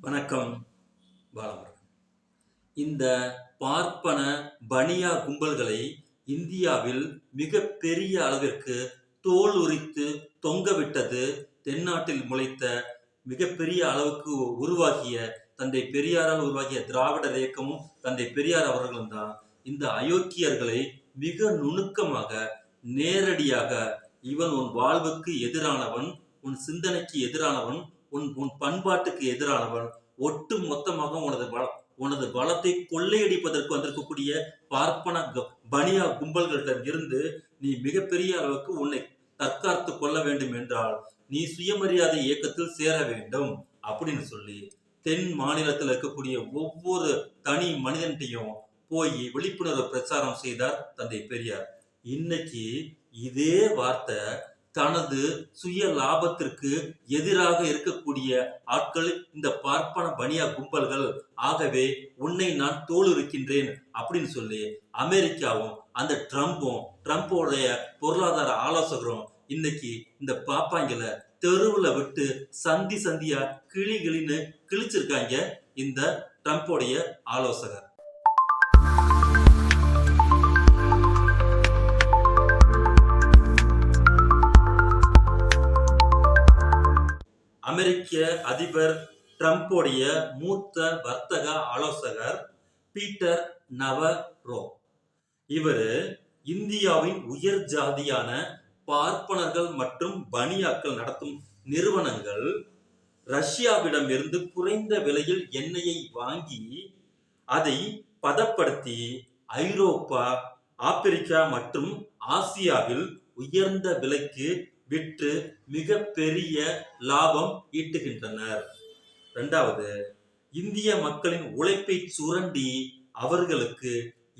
வணக்கம் பாலமுருகன் இந்த பார்ப்பன பனியா கும்பல்களை இந்தியாவில் மிக பெரிய அளவிற்கு தோல் உரித்து தொங்கவிட்டது தென்னாட்டில் முளைத்த மிகப்பெரிய அளவுக்கு உருவாகிய தந்தை பெரியாரால் உருவாகிய திராவிடர் இயக்கமும் தந்தை பெரியார் அவர்களும் தான் இந்த அயோக்கியர்களை மிக நுணுக்கமாக நேரடியாக இவன் உன் வாழ்வுக்கு எதிரானவன் உன் சிந்தனைக்கு எதிரானவன் உன் உன் பண்பாட்டுக்கு எதிரானவன் ஒட்டு மொத்தமாக உனது உனது பலத்தை கொள்ளையடிப்பதற்கு வந்திருக்கக்கூடிய பார்ப்பன க- பனியா கும்பல்களிடம் இருந்து நீ மிகப்பெரிய அளவுக்கு உன்னை தற்காத்து கொள்ள வேண்டும் என்றால் நீ சுயமரியாதை இயக்கத்தில் சேர வேண்டும் அப்படின்னு சொல்லி தென் மாநிலத்தில் இருக்கக்கூடிய ஒவ்வொரு தனி மனிதன்ட்டையும் போய் விழிப்புணர்வு பிரச்சாரம் செய்தார் தந்தை பெரியார். இன்னைக்கு இதே வார்த்தை தனது சுய லாபத்திற்கு எதிராக இருக்கக்கூடிய ஆட்கள் இந்த பார்ப்பன பனியா கும்பல்கள். ஆகவே உன்னை நான் தோலுரிக்கின்றேன் அப்படின்னு சொல்லி அமெரிக்காவும் அந்த ட்ரம்பும் ட்ரம்போடைய பொருளாதார ஆலோசகரும் இன்னைக்கு இந்த பாப்பாங்களை தெருவுல விட்டு சந்தி சந்தியா கிளி கிளின்னு கிழிச்சிருக்காங்க இந்த ட்ரம்போடைய ஆலோசகர். அமெரிக்க அதிபர் ட்ரம்ப்போடைய மூத்த வர்த்தக ஆலோசகர் பீட்டர் நவரோ. இவர் இந்தியாவின் உயர் ஜாதியான பார்ப்பனர்கள் மற்றும் பனியாக்கள் நடத்தும் நிறுவனங்கள் ரஷ்யாவிடம் இருந்து குறைந்த விலையில் எண்ணெயை வாங்கி அதை பதப்படுத்தி ஐரோப்பா ஆப்பிரிக்கா மற்றும் ஆசியாவில் உயர்ந்த விலைக்கு விற்று மிக பெரிய லாபம் ஈட்டுகின்றனர். இரண்டாவது இந்திய மக்களின் உழைப்பை சுரண்டி அவர்களுக்கு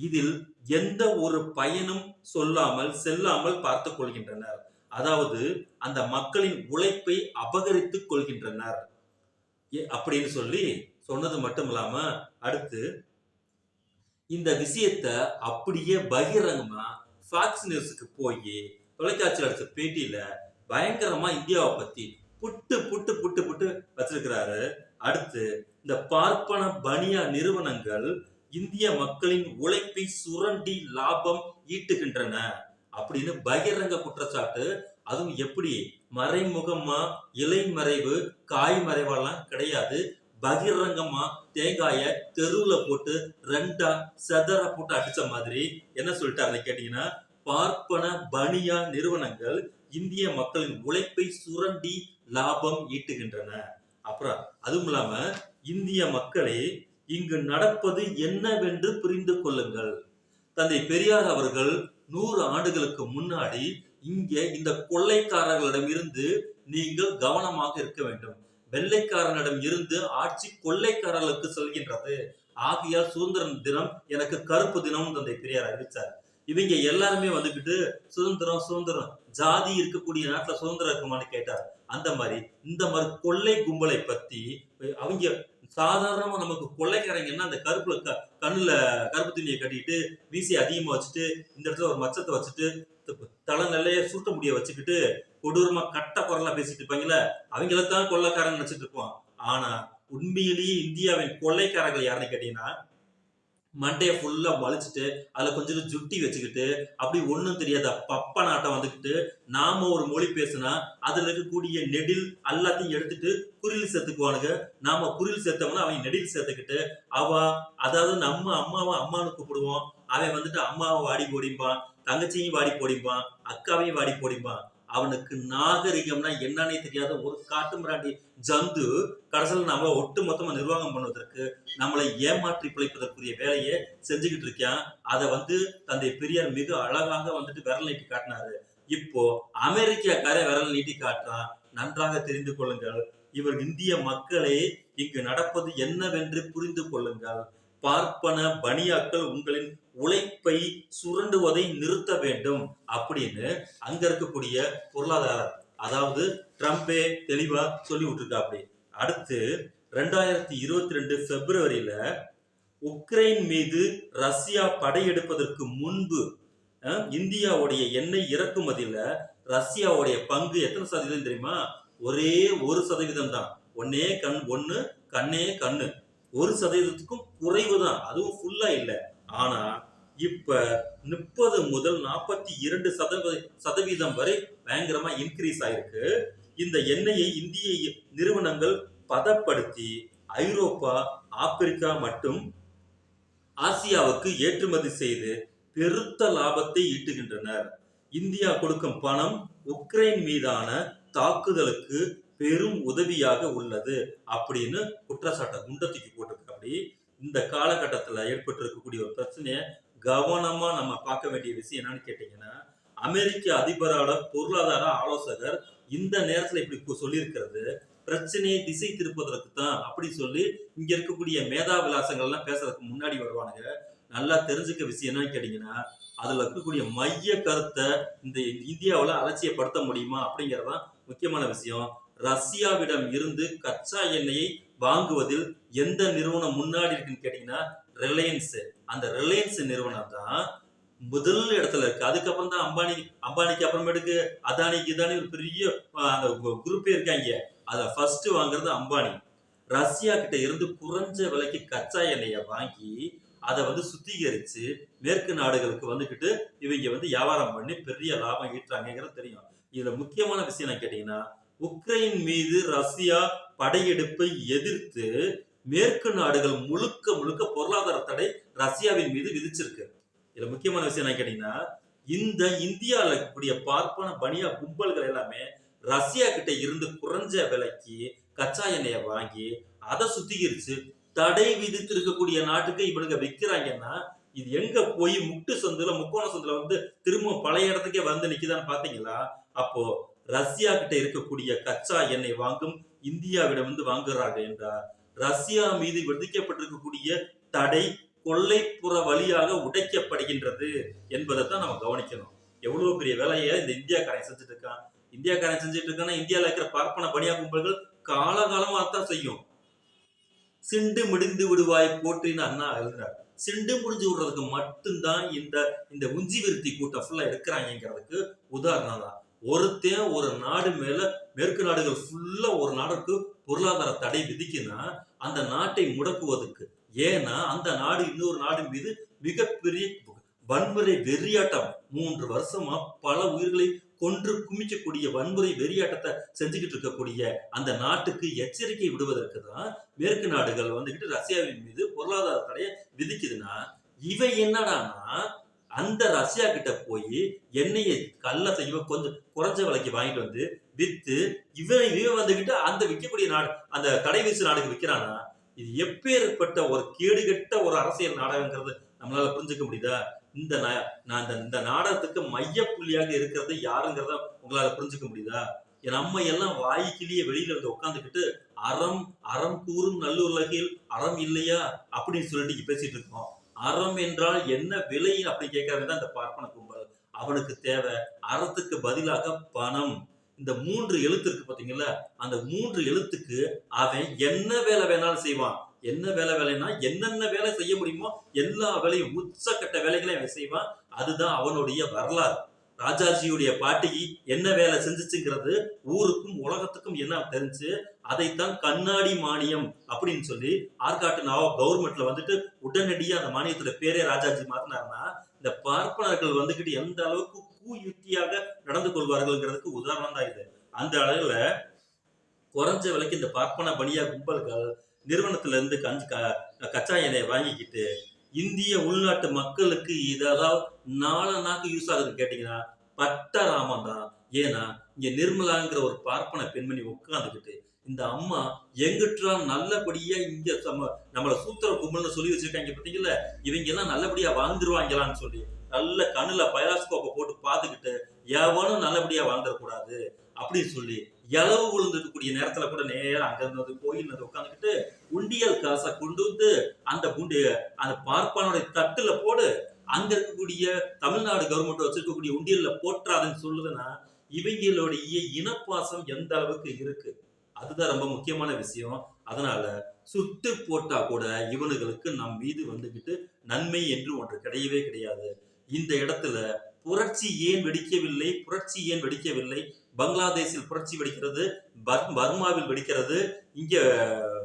இதில் எந்த ஒரு பயனும் சொல்லாமல் செல்லாமல் பார்த்து கொள்கின்றனர். அதாவது அந்த மக்களின் உழைப்பை அபகரித்துக் கொள்கின்றனர். அப்படின்னு சொல்லி சொன்னது மட்டும் இல்லாம அடுத்து இந்த விஷயத்த அப்படியே பகிரங்கமா ஃபாக்ஸ் நியூஸுக்கு போய் தொலைக்காட்சியில் அடிச்ச பேட்டியில பயங்கரமா இந்தியாவை பத்தி புட்டு புட்டு புட்டு புட்டு வச்சிருக்கிறாரு. அடுத்து இந்த பார்ப்பன பனியா நிறுவனங்கள் இந்திய மக்களின் உழைப்பை சுரண்டி லாபம் ஈட்டுகின்றன அப்படின்னு பகிரங்க குற்றச்சாட்டு. அதுவும் எப்படி? மறைமுகமா இலை மறைவு காய் மறைவெல்லாம் கிடையாது. பகிரங்கமா தேங்காய தெருவுல போட்டு ரெண்டா செதற போட்டு அடிச்ச மாதிரி. என்ன சொல்லிட்டாரு கேட்டீங்கன்னா பார்ப்பன பனியா நிறுவனங்கள் இந்திய மக்களின் உழைப்பை சுரண்டி லாபம் ஈட்டுகின்றன. அப்புறம் அதுவும் இல்லாம இந்திய மக்களே இங்கு நடப்பது என்னவென்று புரிந்து கொள்ளுங்கள். தந்தை பெரியார் அவர்கள் நூறு ஆண்டுகளுக்கு முன்னாடி இங்கே இந்த கொள்ளைக்காரர்களிடம் இருந்து நீங்கள் கவனமாக இருக்க வேண்டும். வெள்ளைக்காரனிடம் இருந்து ஆட்சி கொள்ளைக்காரர்களுக்கு செல்கின்றது. ஆகையால் சுதந்திர தினம் எனக்கு கருப்பு தினம் தந்தை பெரியார் அறிவித்தார் இவங்க எல்லாருமே வந்துக்கிட்டு சுதந்திரம் சுதந்திரம். ஜாதி இருக்கக்கூடிய நாட்டுல சுதந்திரம் இருக்குமான்னு கேட்டார். அந்த மாதிரி இந்த மாதிரி கொள்ளை கும்பலை பத்தி அவங்க சாதாரணமா நமக்கு கொள்ளைக்காரங்கன்னா அந்த கருப்புல க கண்ணுல கருப்பு துணியை கட்டிட்டு வீசி அதிகமா வச்சுட்டு இந்த இடத்துல ஒரு மச்சத்தை வச்சுட்டு தலை நிலைய சுருட்ட முடிய வச்சுக்கிட்டு கொடூரமா கட்ட குரலா பேசிட்டு இருப்பாங்கல்ல அவங்கள தான் கொள்ளைக்காரன் நினைச்சிட்டு இருப்போம். ஆனா உண்மையிலேயே இந்தியாவின் கொள்ளைக்காரர்கள் யாருன்னு கேட்டீங்கன்னா மண்டையை ஃபுல்லா வலிச்சுட்டு அதில் கொஞ்சம் ஜுட்டி வச்சுக்கிட்டு அப்படி ஒன்றும் தெரியாத பப்ப நாட்டை வந்துக்கிட்டு நாம ஒரு மொழி பேசுனா அதுல இருக்கக்கூடிய நெடில் எல்லாத்தையும் எடுத்துட்டு குரில் சேர்த்துக்குவானுங்க. நாம குரில் சேர்த்தோம்னா அவன் நெடில் சேர்த்துக்கிட்டு அவ அதாவது நம்ம அம்மாவை அம்மானு கூப்பிடுவோம். அவன் வந்துட்டு அம்மாவை வாடி போடிம்பான் தங்கச்சியும் வாடி போடிப்பான் அக்காவையும் வாடி போடிப்பான் அவனுக்கு நாகரிகம்னா என்னன்னே தெரியாத ஒரு காட்டு மிராண்டி ஜந்து கடைசியில் நம்மளை ஒட்டு மொத்தமாக நிர்வாகம் பண்ணுவதற்கு நம்மளை ஏமாற்றி பிழைப்பதற்குரிய வேலையை செஞ்சுக்கிட்டு இருக்கான். அதை வந்து தந்தை பெரியார் மிக அழகாக வந்துட்டு விரல் நீட்டி காட்டினாரு. இப்போ அமெரிக்காக்காரே விரல் நீட்டி காட்டுறான். நன்றாக தெரிந்து கொள்ளுங்கள். இவர் இந்திய மக்களே இங்கு நடப்பது என்னவென்று புரிந்து கொள்ளுங்கள். பார்ப்பன பனியாக்கள் உங்களின் உழைப்பை சுரண்டுவதை நிறுத்த வேண்டும் அப்படின்னு அங்க இருக்கக்கூடிய பொருளாதாரம் அதாவது ட்ரம்பே தெளிவா சொல்லி விட்டுருக்காப்படி அடுத்து ரெண்டாயிரத்தி இருபத்தி ரெண்டு பிப்ரவரியில உக்ரைன் மீது ரஷ்யா படையெடுப்பதற்கு முன்பு இந்தியாவுடைய எண்ணெய் இறக்குமதியில ரஷ்யாவுடைய பங்கு எத்தனை சதவீதம் தெரியுமா? ஒரே ஒரு சதவீதம் தான் ஒன்னே கண் ஒன்று கண்ணே கண்ணு. ஒரு சதவீதத்துக்கும் குறைவு தான் அதுவும் ஃபுல்லா இல்லை. ஆனா இப்ப முப்பது முதல் நாற்பத்தி இரண்டு சதவீத சதவீதம் வரை பயங்கரமா இன்க்ரீஸ் ஆயிருக்கு. இந்த எண்ணெயை இந்திய நிறுவனங்கள் பதப்படுத்தி ஐரோப்பா ஆப்பிரிக்கா மற்றும் ஆசியாவுக்கு ஏற்றுமதி செய்து பெருத்த லாபத்தை ஈட்டுகின்றனர். இந்தியா கொடுக்கும் பணம் உக்ரைன் மீதான தாக்குதலுக்கு பெரும் உதவியாக உள்ளது அப்படின்னு குற்றச்சாட்டை குண்டை தூக்கி போட்டிருக்கு அப்படி இந்த காலகட்டத்தில் ஏற்பட்டிருக்கக்கூடிய ஒரு பிரச்சனையை கவனமாக நம்ம பார்க்க வேண்டிய விஷயம் என்னன்னு கேட்டீங்கன்னா அமெரிக்க அதிபரோட பொருளாதார ஆலோசகர் இந்த நேரத்தில் இப்படி சொல்லியிருக்கிறது. பிரச்சனையை திசை திருப்பதற்கு தான் அப்படி சொல்லி இங்க இருக்கக்கூடிய மேதா விலாசங்கள்லாம் பேசுறதுக்கு முன்னாடி வருவானுங்க. நல்லா தெரிஞ்சுக்க விஷயம் என்னன்னு கேட்டீங்கன்னா அதுல இருக்கக்கூடிய மைய கருத்தை இந்த இந்தியாவில் அலட்சியப்படுத்த முடியுமா அப்படிங்கறதுதான் முக்கியமான விஷயம். ரஷ்யாவிடம் இருந்து கச்சா எண்ணெயை வாங்குவதில் எந்த நிறுவனம் முன்னாடி இருக்குன்னு கேட்டீங்கன்னா ரிலையன்ஸ் அந்த ரிலையன்ஸ் நிறுவனம் தான் முதல் இடத்துல இருக்கு. அதுக்கப்புறம் தான் அம்பானி அம்பானிக்கு அப்புறமேட்டுக்கு அதானிக்கு இதானி ஒரு பெரிய அந்த குரூப்பே இருக்காங்க. அதை ஃபர்ஸ்ட் வாங்குறது அம்பானி. ரஷ்யா கிட்ட இருந்து குறைஞ்ச விலைக்கு கச்சா எண்ணெயை வாங்கி அதை வந்து சுத்திகரித்து மேற்கு நாடுகளுக்கு வந்துக்கிட்டு இவங்க வந்து வியாபாரம் பண்ணி பெரிய லாபம் ஈட்டுறாங்கிறது தெரியும். இதுல முக்கியமான விஷயம் என்ன கேட்டீங்கன்னா உக்ரைன் மீது ரஷ்யா படையெடுப்பை எதிர்த்து மேற்கு நாடுகள் முழுக்க முழுக்க பொருளாதார தடை ரஷ்யாவின் மீது விதிச்சிருக்கு. இதுல முக்கியமான விஷயம் என்ன கேட்டீங்கன்னா இந்த இந்தியாவில் இருக்கக்கூடிய பார்ப்பன பனியா கும்பல்கள் எல்லாமே ரஷ்யா கிட்ட இருந்து குறைஞ்ச விலைக்கு கச்சா எண்ணெயை வாங்கி அதை சுத்திகரிச்சு தடை விதித்து இருக்கக்கூடிய நாட்டுக்கு இவனுங்க விற்கிறாங்கன்னா இது எங்க போய் முட்டு சந்துல முக்கோண சந்துல வந்து திரும்ப பழைய இடத்துக்கே வந்து நிக்குதான்னு பாத்தீங்களா? அப்போ ரஷ்யா கிட்ட இருக்கக்கூடிய கச்சா எண்ணெய் வாங்கும் இந்தியாவிடம் வந்து வாங்குறாங்க என்றார். ரஷ்யா மீது விதிக்கப்பட்டிருக்கக்கூடிய தடை கொள்ளைப்புற வழியாக உடைக்கப்படுகின்றது என்பதை தான் நம்ம கவனிக்கணும். எவ்வளவு பெரிய வேலையை இந்த இந்தியாக்காரன் செஞ்சுட்டு இருக்கான். இந்தியாக்காரன் செஞ்சுட்டு இருக்கான்னா இந்தியாவில் இருக்கிற பார்ப்பன பணியா கும்பல்கள் காலகாலமாக தான் செய்யும். சிண்டு முடிந்து விடுவாய் போற்றின்னு அண்ணா எழுதுறார். சிண்டு முடிஞ்சு விடுறதுக்கு மட்டும்தான் இந்த இந்த உஞ்சி விருத்தி கூட்டம் ஃபுல்லா எடுக்கிறாங்கிறதுக்கு உதாரணம் தான். ஒருத்தன் ஒரு நாடு மேல மேற்கு நாடுகள் ஃபுல்லா ஒரு நாடுக்கு பொருளாதார தடை விதிக்குன்னா அந்த நாட்டை முடக்குவதற்கு. ஏன்னா அந்த நாடு இன்னொரு நாடு மீது மிகப்பெரிய வன்முறை வெறியாட்டம். மூன்று வருஷமா பல உயிர்களை கொன்று குமிக்கக்கூடிய வன்முறை வெறியாட்டத்தை செஞ்சுக்கிட்டு இருக்கக்கூடிய அந்த நாட்டுக்கு எச்சரிக்கை விடுவதற்கு தான் மேற்கு நாடுகள் வந்துகிட்டு ரஷ்யாவின் மீது பொருளாதார தடையை விதிக்குதுன்னா இவை என்னடான்னா அந்த ரஷ்யா கிட்ட போய் எண்ணெயை கல்ல இவன் கொஞ்சம் குறைஞ்ச விலைக்கு வாங்கிட்டு வந்து வித்து இவன் இவன் வந்துகிட்டு அந்த விற்கக்கூடிய நாடு அந்த கடை வீசு நாடுக்கு விற்கிறானா இது எப்பேற்பட்ட ஒரு கேடுகட்ட ஒரு அரசியல் நாடகங்கிறது நம்மளால புரிஞ்சுக்க முடியுதா? இந்த நா- நான் இந்த இந்த நாடகத்துக்கு மையப்புள்ளியாக இருக்கிறது யாருங்கிறத உங்களால புரிஞ்சுக்க முடியுதா? நம்ம எல்லாம் வாய்க்கிலேயே வெளியில வந்து உட்காந்துக்கிட்டு அறம் அறம் கூறும் நல்லுலகில் அறம் இல்லையா? அப்படின்னு சொல்லிட்டு பேசிட்டு இருக்கோம். அறம் என்றால் என்ன விலை அப்படி கேட்கறது தான் இந்த பார்ப்பன கும்பல். அவனுக்கு தேவை அறத்துக்கு பதிலாக பணம். இந்த மூன்று எழுத்து இருக்கு பாத்தீங்களா அந்த மூன்று எழுத்துக்கு அவன் என்ன வேலை வேணாலும் செய்வான். என்ன வேலை வேலைன்னா என்னென்ன வேலை செய்ய முடியுமோ எல்லா வேலையும் உச்சக்கட்ட வேலைகளையும் அவன் செய்வான். அதுதான் அவனுடைய வரலாறு. ராஜாஜியுடைய பாட்டி என்ன வேலை செஞ்சிச்சுங்கிறது ஊருக்கும் உலகத்துக்கும் என்ன தெரிஞ்சு அதைத்தான் கண்ணாடி மானியம் அப்படின்னு சொல்லி ஆற்காட்டு நவாப் கவர்மெண்ட்ல வந்துட்டு உடனடியா அந்த மானியத்துல பேரே ராஜாஜி மாத்தினாருன்னா இந்த பார்ப்பனர்கள் வந்துகிட்டு எந்த அளவுக்கு கூயுக்தியாக நடந்து கொள்வார்கள்ங்கிறதுக்கு உதாரணம் தான் இது. அந்த அளவுல குறைஞ்ச விலைக்கு இந்த பார்ப்பன பணியா கும்பல்கள் நிறுவனத்துல இருந்து கஞ்சி க- கச்சா எண்ணெயை வாங்கிக்கிட்டு இந்திய உள்நாட்டு மக்களுக்கு இதெல்லாம் நாளனாக்கு யூஸ் ஆகுது கேட்டீங்கன்னா பட்டராமம் தான் ஏன்னா இங்க நிர்மலாங்கிற ஒரு பார்ப்பன பெண்மணி உட்காந்துக்கிட்டு இந்த அம்மா எங்கிட்டா நல்லபடியா இங்க நம்ம நம்மள சூத்திர கும்பல்னு சொல்லி வச்சிருக்காங்க பாத்தீங்களா இவங்க எல்லாம் நல்லபடியா வாழ்ந்துருவாங்களான்னு சொல்லி நல்ல கண்ணுல பயாஸ்கோப்பை போட்டு பார்த்துக்கிட்டு எவனும் நல்லபடியா வாழ்ந்துடக்கூடாது அப்படின்னு சொல்லி இளவு விழுந்துருக்கக்கூடிய நேரத்துல கூட நேரம் அங்கிருந்து கோயில் உட்காந்துக்கிட்டு உண்டியல் காசை கொண்டு வந்து அந்த குண்டி அந்த பார்ப்பானுடைய தட்டுல போடு. அங்க இருக்கக்கூடிய தமிழ்நாடு கவர்மெண்ட் வச்சிருக்கக்கூடிய உண்டியல்ல போற்றாதுன்னு சொல்லுதுன்னா இவங்களுடைய இனப்பாசம் எந்த அளவுக்கு இருக்கு? அதுதான் ரொம்ப முக்கியமான விஷயம். அதனால சுட்டு போட்டா கூட இவனுங்களுக்கு நம் மீது வந்துகிட்டு நன்மை என்று ஒன்று கிடையவே கிடையாது. இந்த இடத்துல புரட்சி ஏன் வெடிக்கவில்லை? புரட்சி ஏன் வெடிக்கவில்லை? பங்களாதேஷில் புரட்சி வெடிக்கிறது பர்- பர்மாவில் வெடிக்கிறது இங்க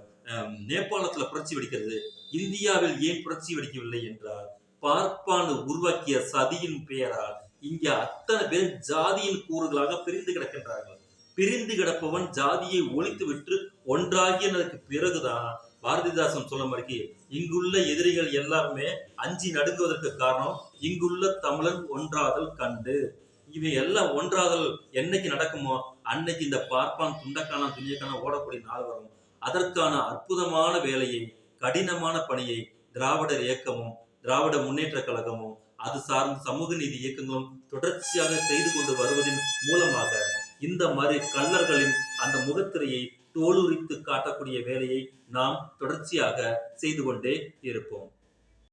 நேபாளத்துல புரட்சி வெடிக்கிறது இந்தியாவில் ஏன் புரட்சி வெடிக்கவில்லை என்றால் பார்ப்பான் உருவாக்கிய சதியின் பெயரால் இங்கே அத்தனை பேர் ஜாதியின் கூறுகளாக பிரிந்து கிடக்கின்றார்கள். பிரிந்து கிடப்பவன் ஜாதியை ஒழித்து விட்டு ஒன்றாகியதற்கு பிறகுதான் பாரதிதாசன் சொல்ல மாதிரி இங்குள்ள எதிரிகள் எல்லாருமே அஞ்சி நடுங்குவதற்கு காரணம் இங்குள்ள தமிழன் ஒன்றாதல் கண்டு. இவை எல்லாம் ஒன்றாதல் என்னைக்கு நடக்குமோ அன்னைக்கு இந்த பார்ப்பான் துண்டக்கான துணியக்கான ஓடக்கூடிய நாள் வரும். அதற்கான அற்புதமான வேலையை கடினமான பணியை திராவிடர் இயக்கமும் திராவிட முன்னேற்ற கழகமும் அது சார்ந்த சமூக நீதி இயக்கங்களும் தொடர்ச்சியாக செய்து கொண்டு வருவதன் மூலமாக இந்த மாதிரி கல்லர்களின் அந்த முகத்திரையை தோலுரித்து காட்டக்கூடிய வேலையை நாம் தொடர்ச்சியாக செய்து கொண்டே இருப்போம்.